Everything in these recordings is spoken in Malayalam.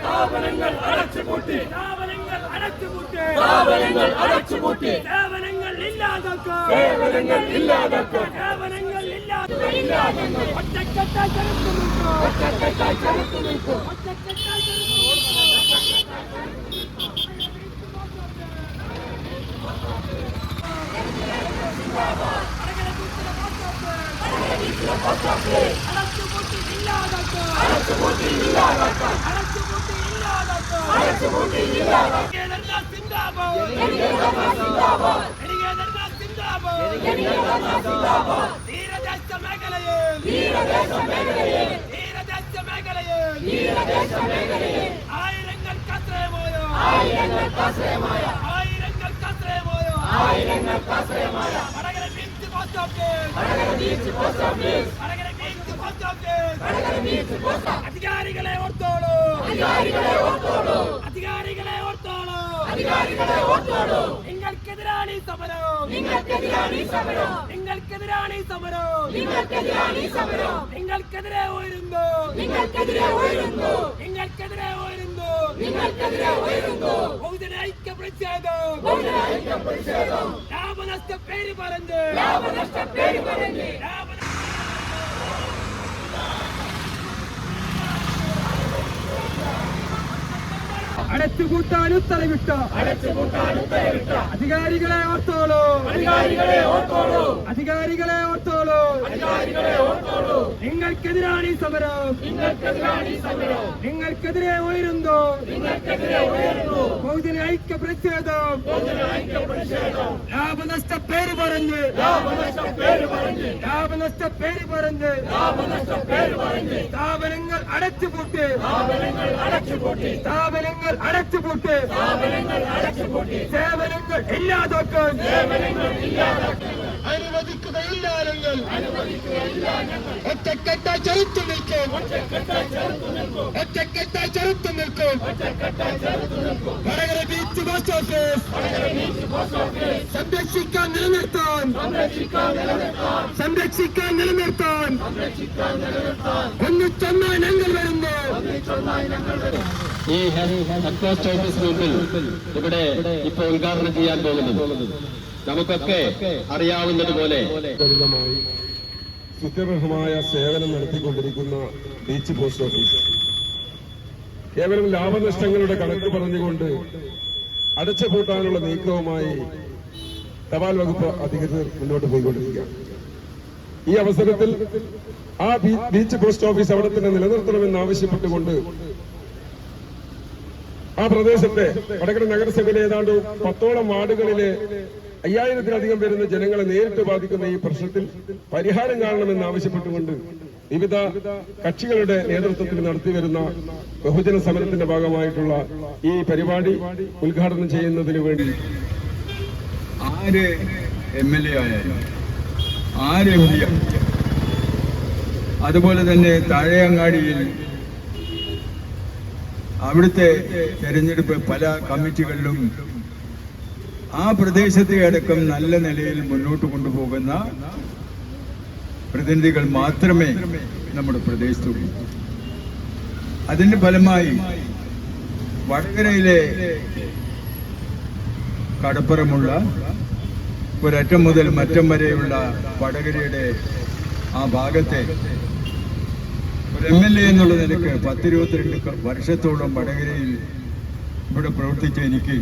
സ്ഥാപനങ്ങൾ അടച്ചുപൂട്ടി സ്ഥാപനങ്ങൾ അടച്ചുപൂട്ടി സ്ഥാപനങ്ങൾ അടച്ചുപൂട്ടി സേവനങ്ങൾ ഇല്ലാതാക്കുക സേവനങ്ങൾ ഇല്ലാതാക്കുക സേവനങ്ങൾ ഇല്ലാതാക്കുക ഒറ്റക്കെട്ടായി ചെറുത്തു നിൽക്കും ഒറ്റക്കെട്ടായി ചെറുത്തു നിൽക്കും ഒറ്റക്കെട്ടായി ചെറുത്തു അടച്ചുപൂട്ടി തീരദേശ മേഖലയെ തീരദേശ മേഖലയെ തീരദേശ മേഖലയെ തീരദേശ മേഖലയെ ആയിരങ്ങൾ കത്രയമായോ ആയിരങ്ങൾ കത്രയമായ ആയിരങ്ങൾ കത്രയമായോ ആയിരങ്ങൾ കത്രയമായ അധികാരികളെ ഓർത്തോളൂ അധികാരികളെ ഓർത്തോളൂ അധികാരികളെ ഓർത്തോളൂ അധികാരികളെ ഓർത്തോളൂ നിങ്ങൾക്കെതിരാണ് സമരം നിങ്ങൾക്കെതിരാണ് സമരം നിങ്ങൾക്കെതിരാണ് സമരം നിങ്ങൾക്കെതിരാണ് സമരം നിങ്ങൾക്കെതിരെ ഉയരുന്നു നിങ്ങൾക്കെതിരെ ഉയരുന്നു നിങ്ങൾക്കെതിരെ ഉയരുന്നു നിങ്ങൾക്കെതിരെ ഉയരുന്നു പ്രതിഷേധം ബഹുജന ഐക്യ പ്രതിഷേധം ലാഭനഷ്ട പേര് പറഞ്ഞ് ലാഭനഷ്ട പേര് പറഞ്ഞ് അടച്ചുപൂട്ടാൻ ഉത്തരവിട്ട. അധികാരികളെ ഓർത്തോളൂ. അധികാരികളെ ഓർത്തോളൂ. അധികാരികളെ ഓർത്തോളൂ. നിങ്ങൾക്കെതിരാണ് ഈ സമരം. നിങ്ങൾക്കെതിരെ ഉയരുന്നു. ബഹുജന ഐക്യ പ്രതിഷേധം ലാഭനഷ്ട പേര് പറഞ്ഞ്. ലാഭനഷ്ട പേര് പറഞ്ഞ്. സ്ഥാപനങ്ങൾ അടച്ചുപൂട്ടി. സ്ഥാപനങ്ങൾ അടച്ചുപൂട്ടി. സേവനങ്ങൾ ഇല്ലാതാക്കാൻ. അനുവദിക്കുകയില്ല ഞങ്ങൾ ഒറ്റക്കെട്ടായി ചെറുത്തു നിൽക്കും. ഒറ്റക്കെട്ടായി ചെറുത്തു നിൽക്കും. Vadakara beach post office. സംരക്ഷിക്കാൻ നിലനിർത്താൻ. സംരക്ഷിക്കാൻ നിലനിർത്താൻ. ഒന്നിച്ചൊന്നായി ഞങ്ങൾ വരുന്നു ഈ ഹെഡ് ഓഫീസ് മുമ്പിൽ ഇവിടെ ഇപ്പൊ ഉദ്ഘാടനം ചെയ്യാൻ പോകുന്നത്. നമുക്കൊക്കെ അറിയാവുന്നതുപോലെ സുത്യർഹമായ സേവനം നടത്തിക്കൊണ്ടിരിക്കുന്ന ബീച്ച് പോസ്റ്റ് ഓഫീസ്. കേവലം ലാഭനഷ്ടങ്ങളുടെ കണക്ക് പറഞ്ഞുകൊണ്ട് അടച്ചുപൂട്ടാനുള്ള നീക്കവുമായി തപാൽ വകുപ്പ് അധികൃതർ മുന്നോട്ട് പോയിക്കൊണ്ടിരിക്കുകയാണ്. ഈ അവസരത്തിൽ ആ ബീച്ച് പോസ്റ്റ് ഓഫീസ് അവിടെ തന്നെ നിലനിർത്തണമെന്ന് ആവശ്യപ്പെട്ടുകൊണ്ട് ആ പ്രദേശത്തെ വടകര നഗരസഭയിലെ ഏതാണ്ട് പത്തോളം വാർഡുകളിലെ അയ്യായിരത്തിലധികം വരുന്ന ജനങ്ങളെ നേരിട്ട് ബാധിക്കുന്ന ഈ പ്രശ്നത്തിൽ പരിഹാരം കാണണമെന്ന് ആവശ്യപ്പെട്ടുകൊണ്ട് വിവിധ കക്ഷികളുടെ നേതൃത്വത്തിൽ നടത്തിവരുന്ന ബഹുജന സമരത്തിന്റെ ഭാഗമായിട്ടുള്ള ഈ പരിപാടി ഉദ്ഘാടനം ചെയ്യുന്നതിന് വേണ്ടി ആര് എം എൽ എ ആയാലും ആര് അതുപോലെ തന്നെ താഴെയങ്ങാടിയിൽ അവിടുത്തെ തെരഞ്ഞെടുപ്പ് പല കമ്മിറ്റികളിലും ആ പ്രദേശത്തെ അടക്കം നല്ല നിലയിൽ മുന്നോട്ട് കൊണ്ടുപോകുന്ന പ്രതിനിധികൾ മാത്രമേ നമ്മുടെ പ്രദേശത്തുള്ളൂ. അതിന്റെ ഫലമായി വടകരയിലെ കടപ്പുറമുള്ള ഒരറ്റം മുതൽ മറ്റം വരെയുള്ള വടകരയുടെ ആ ഭാഗത്തെ ഒരു എം എൽ എ എന്നുള്ള നിലയ്ക്ക് പത്തിരുപത്തിരണ്ട് വർഷത്തോളം വടകരയിൽ ഇവിടെ പ്രവർത്തിച്ച എനിക്ക്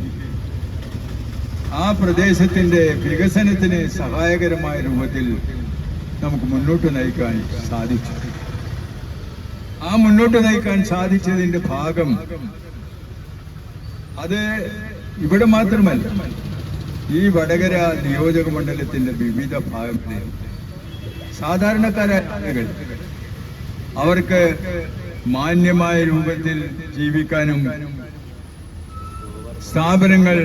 ആ പ്രദേശത്തിന്റെ വികസനത്തിന് സഹായകരമായ രൂപത്തിൽ നമുക്ക് മുന്നോട്ട് നയിക്കാൻ സാധിച്ചു. ആ മുന്നോട്ട് നയിക്കാൻ സാധിച്ചതിന്റെ ഭാഗം അത് ഇവിടെ മാത്രമല്ല ഈ വടകര നിയോജക മണ്ഡലത്തിന്റെ വിവിധ ഭാഗങ്ങളിൽ സാധാരണക്കാരായ അവർക്ക് മാന്യമായ രൂപത്തിൽ ജീവിക്കാനും സ്ഥാപനങ്ങൾ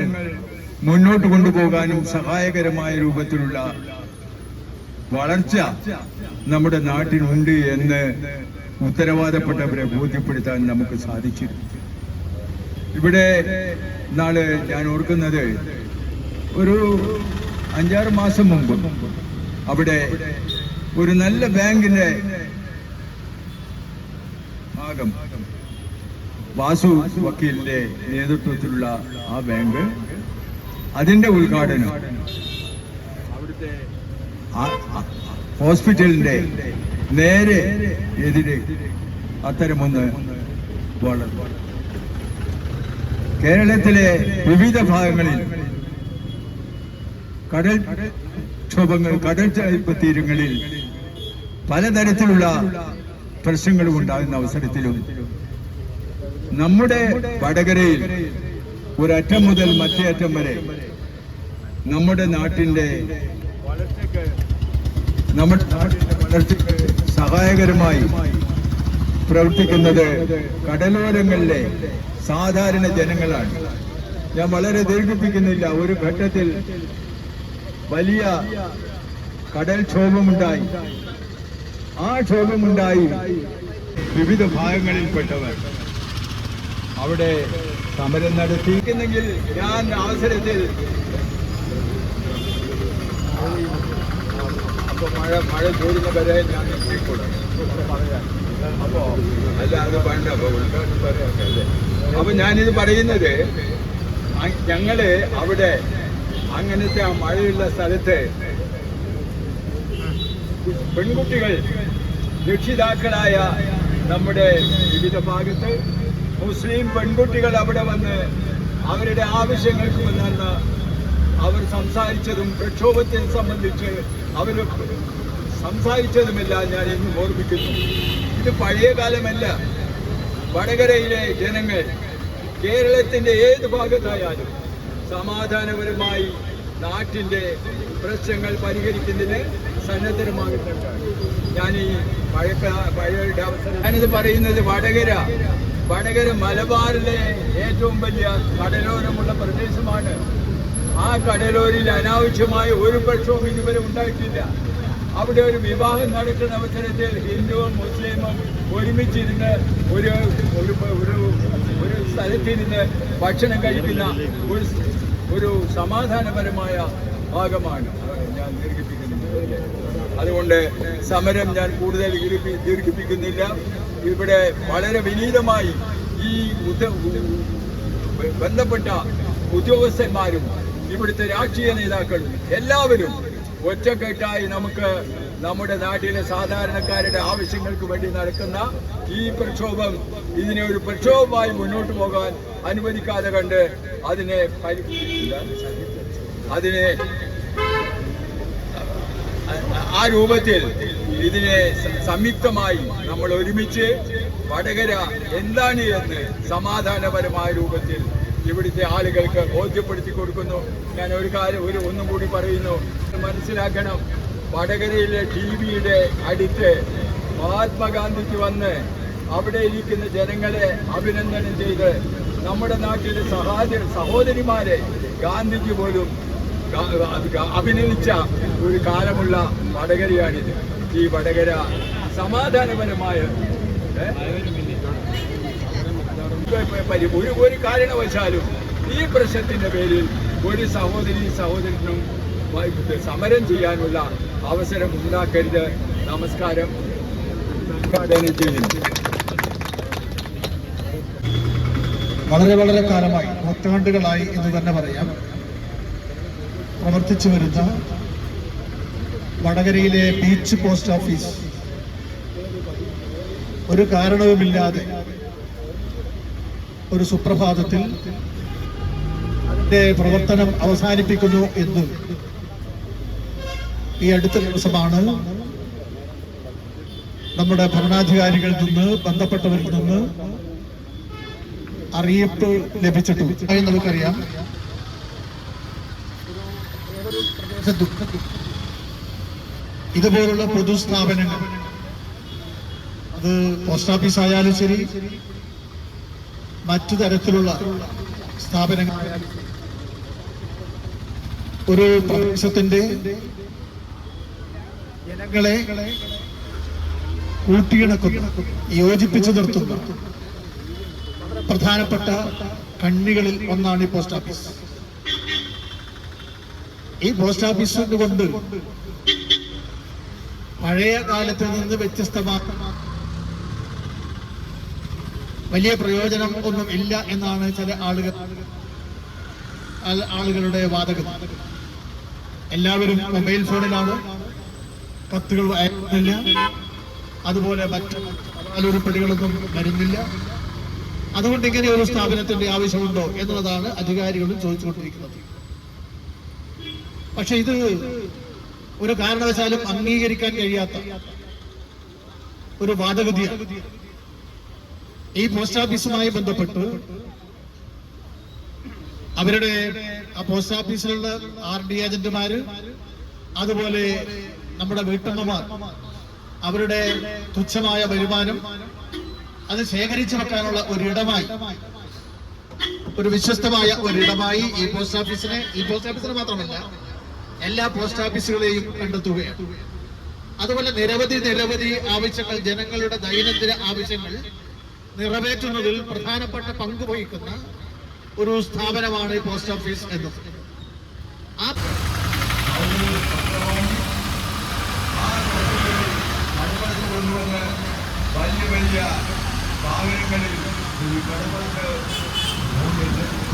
മുന്നോട്ട് കൊണ്ടുപോകാനും സഹായകരമായ രൂപത്തിലുള്ള വളർച്ച നമ്മുടെ നാട്ടിനുണ്ട് എന്ന് ഉത്തരവാദപ്പെട്ടവരെ ബോധ്യപ്പെടുത്താൻ നമുക്ക് സാധിച്ചിരുന്നു ഇവിടെ നാളെ ഞാൻ ഓർക്കുന്നത് ഒരു അഞ്ചാറ് മാസം മുമ്പ് അവിടെ ഒരു നല്ല ബാങ്കിന്റെ ഭാഗം വാസു വക്കീലിന്റെ നേതൃത്വത്തിലുള്ള ആ ബാങ്ക് അതിന്റെ ഉദ്ഘാടനം അവിടുത്തെ ഹോസ്പിറ്റലിന്റെ നേരെ എതിരെ അത്തരമൊന്ന് കേരളത്തിലെ വിവിധ ഭാഗങ്ങളിൽ കടൽ ക്ഷോഭങ്ങൾ കടൽ തീരങ്ങളിൽ പലതരത്തിലുള്ള പ്രശ്നങ്ങളും ഉണ്ടാകുന്ന അവസരത്തിലും നമ്മുടെ വടകരയിൽ ഒരറ്റം മുതൽ മറ്റേ അറ്റം വരെ നമ്മുടെ നാട്ടിന്റെ നമ്മുടെ സഹായകരമായി പ്രവർത്തിക്കുന്നത് കടലോരങ്ങളിലെ സാധാരണ ജനങ്ങളാണ്. ഞാൻ വളരെ ദീർഘിപ്പിക്കുന്നില്ല. ഒരു ഘട്ടത്തിൽ വലിയ കടൽക്ഷോഭമുണ്ടായി ആ ക്ഷോഭമുണ്ടായി വിവിധ ഭാഗങ്ങളിൽപ്പെട്ടവർ. അവിടെ സമരം നടത്തിയിരിക്കുന്നെങ്കിൽ ഞാൻ അവസരത്തിൽ അപ്പൊ മഴ മഴ ചോരുന്ന വരെ ഞാൻ നിർത്തിക്കൂടാ പറയാൻ അപ്പോ അല്ല അത് വേണ്ട അപ്പൊ ഉദ്ഘാടനം പറയാം. അല്ലേ? അപ്പൊ ഞാനിത് പറയുന്നത് ഞങ്ങൾ അവിടെ അങ്ങനത്തെ ആ മഴയുള്ള സ്ഥലത്ത് പെൺകുട്ടികൾ രക്ഷിതാക്കളായ നമ്മുടെ വിവിധ ഭാഗത്ത് മുസ്ലിം പെൺകുട്ടികൾ അവിടെ വന്ന് അവരുടെ ആവശ്യങ്ങൾക്ക് വന്നാണ് അവർ സംസാരിച്ചതും പ്രക്ഷോഭത്തെ സംബന്ധിച്ച് അവർ സംസാരിച്ചതുമെല്ലാം ഞാൻ ഇന്ന് ഓർമ്മിക്കുന്നു. ഇത് പഴയ കാലമല്ല. വടകരയിലെ ജനങ്ങൾ കേരളത്തിന്റെ ഏത് ഭാഗത്തായാലും സമാധാനപരമായി നാട്ടിന്റെ പ്രശ്നങ്ങൾ പരിഹരിക്കുന്നതിന് സന്നദ്ധരമാകുന്നുണ്ട് ഞാൻ ഈ പഴക്ക പഴയുടെ അവസരം ഞാനിത് പറയുന്നത് വടകര വടകര മലബാറിലെ ഏറ്റവും വലിയ കടലോരമുള്ള പ്രദേശമാണ്. ആ കടലോരിൽ അനാവശ്യമായ ഒരു പക്ഷവും ഇതുവരെ ഉണ്ടായിട്ടില്ല. അവിടെ ഒരു വിവാഹം നടക്കുന്ന അവസരത്തിൽ ഹിന്ദുവും മുസ്ലിമും ഒരുമിച്ചിരുന്ന് ഒരു ഒരു ഒരു ഒരു സ്ഥലത്തിരുന്ന് ഭക്ഷണം കഴിക്കുന്ന ഒരു ഒരു സമാധാനപരമായ ഭാഗമാണ് ഞാൻ ദീർഘിപ്പിക്കുന്നത് അതുകൊണ്ട് സമരം ഞാൻ കൂടുതൽ ദീർഘി- ദീർഘിപ്പിക്കുന്നില്ല. ഇവിടെ വളരെ വിനീതമായി ഈ ബന്ധപ്പെട്ട ഉദ്യോഗസ്ഥന്മാരും ഇവിടുത്തെ രാഷ്ട്രീയ നേതാക്കളും എല്ലാവരും ഒറ്റക്കെട്ടായി നമുക്ക് നമ്മുടെ നാട്ടിലെ സാധാരണക്കാരുടെ ആവശ്യങ്ങൾക്ക് വേണ്ടി നടക്കുന്ന ഈ പ്രക്ഷോഭം ഇതിനെ ഒരു പ്രക്ഷോഭമായി മുന്നോട്ട് പോകാൻ അനുവദിക്കാതെ കണ്ട് അതിനെ അതിനെ ആ രൂപത്തിൽ ഇതിനെ സംയുക്തമായി നമ്മൾ ഒരുമിച്ച് വടകര എന്താണ് എന്ന് സമാധാനപരമായ രൂപത്തിൽ ഇവിടുത്തെ ആളുകൾക്ക് ബോധ്യപ്പെടുത്തി കൊടുക്കുന്നു. ഞാൻ ഒരു കാര്യം ഒരു ഒന്നും കൂടി പറയുന്നു. മനസ്സിലാക്കണം വടകരയിലെ ടി വിയുടെ അടുത്ത് മഹാത്മാഗാന്ധിക്ക് വന്ന് അവിടെ ഇരിക്കുന്ന ജനങ്ങളെ അഭിനന്ദനം ചെയ്ത് നമ്മുടെ നാട്ടിലെ സഹാദ സഹോദരിമാരെ ഗാന്ധിജി പോലും അഭിനയിച്ച ഒരു കാലമുള്ള വടകരയാണിത്. ഈ വടകര സമാധാനപരമായ ഒരു ഒരു കാരണവശാലും ഈ പ്രശ്നത്തിന്റെ പേരിൽ ഒരു സഹോദരി സഹോദരനും സമരം ചെയ്യാനുള്ള അവസരം ഉണ്ടാക്കരുത്. നമസ്കാരം. വളരെ വളരെ കാലമായി നൂറ്റാണ്ടുകളായി എന്ന് തന്നെ പറയാം. പ്രവർത്തിച്ചു വരുന്ന വടകരയിലെ ബീച്ച് പോസ്റ്റ് ഓഫീസ്. ഒരു കാരണവുമില്ലാതെ ഒരു സുപ്രഭാതത്തിൽ പ്രവർത്തനം അവസാനിപ്പിക്കുന്നു എന്ന് ഈ അടുത്ത ദിവസമാണ് നമ്മുടെ ഭരണാധികാരികളിൽ നിന്ന് ബന്ധപ്പെട്ടവരിൽ നിന്ന് അറിയിപ്പ് ലഭിച്ചിട്ടുണ്ട് അത് നമുക്കറിയാം. ഇതുപോലുള്ള പൊതുസ്ഥാപനങ്ങൾ അത് പോസ്റ്റ് ഓഫീസ് ആയാലും ശരി മറ്റു തരത്തിലുള്ള സ്ഥാപനങ്ങൾ. ഒരു പ്രദേശത്തിന്റെ ജനങ്ങളെ കൂട്ടിയിണക്കുന്ന യോജിപ്പിച്ചു നിർത്തുന്ന പ്രധാനപ്പെട്ട കണ്ണികളിൽ ഒന്നാണ് ഈ പോസ്റ്റ് ഓഫീസ്. ഈ പോസ്റ്റ് ഓഫീസ് കൊണ്ട് പഴയ കാലത്ത് നിന്ന് വ്യത്യസ്തമാക്കുന്ന വലിയ പ്രയോജനം ഒന്നും ഇല്ല എന്നാണ് ചില ആളുകൾ ആളുകളുടെ വാദകം എല്ലാവരും മൊബൈൽ ഫോണിലാണ്. കത്തുകൾ അയക്കുന്നില്ല അതുപോലെ മറ്റ് തപാലുരുപ്പടികളൊന്നും വരുന്നില്ല. അതുകൊണ്ട് ഇങ്ങനെ ഒരു സ്ഥാപനത്തിന്റെ ആവശ്യമുണ്ടോ എന്നുള്ളതാണ് അധികാരികളും ചോദിച്ചുകൊണ്ടിരിക്കുന്നത്. പക്ഷെ ഇത് ഒരു കാരണവശാലും അംഗീകരിക്കാൻ കഴിയാത്ത ഒരു വാദഗതിയാണ്. ഈ പോസ്റ്റ് ഓഫീസുമായി ബന്ധപ്പെട്ട് അവരുടെ ആ പോസ്റ്റ് ഓഫീസിലുള്ള ആർ ഡി ഏജന്റുമാര് അതുപോലെ നമ്മുടെ വീട്ടമ്മമാർ അവരുടെ തുച്ഛമായ വരുമാനം അത് ശേഖരിച്ചു വെക്കാനുള്ള ഒരിടമായി ഒരു വിശ്വസ്തമായ ഒരിടമായി ഈ പോസ്റ്റ് ഓഫീസിനെ ഈ പോസ്റ്റ് ഓഫീസിന് മാത്രമല്ല എല്ലാ പോസ്റ്റ് ഓഫീസുകളെയും കണ്ടെത്തുകയാണ്. അതുപോലെ നിരവധി നിരവധി ആവശ്യങ്ങൾ ജനങ്ങളുടെ ദൈനംദിന ആവശ്യങ്ങൾ നിറവേറ്റുന്നതിൽ പ്രധാനപ്പെട്ട പങ്ക് വഹിക്കുന്ന ഒരു സ്ഥാപനമാണ് ഈ പോസ്റ്റ് ഓഫീസ് എന്നത്. ആ വലിയ വലിയ ഭാഗങ്ങളിൽ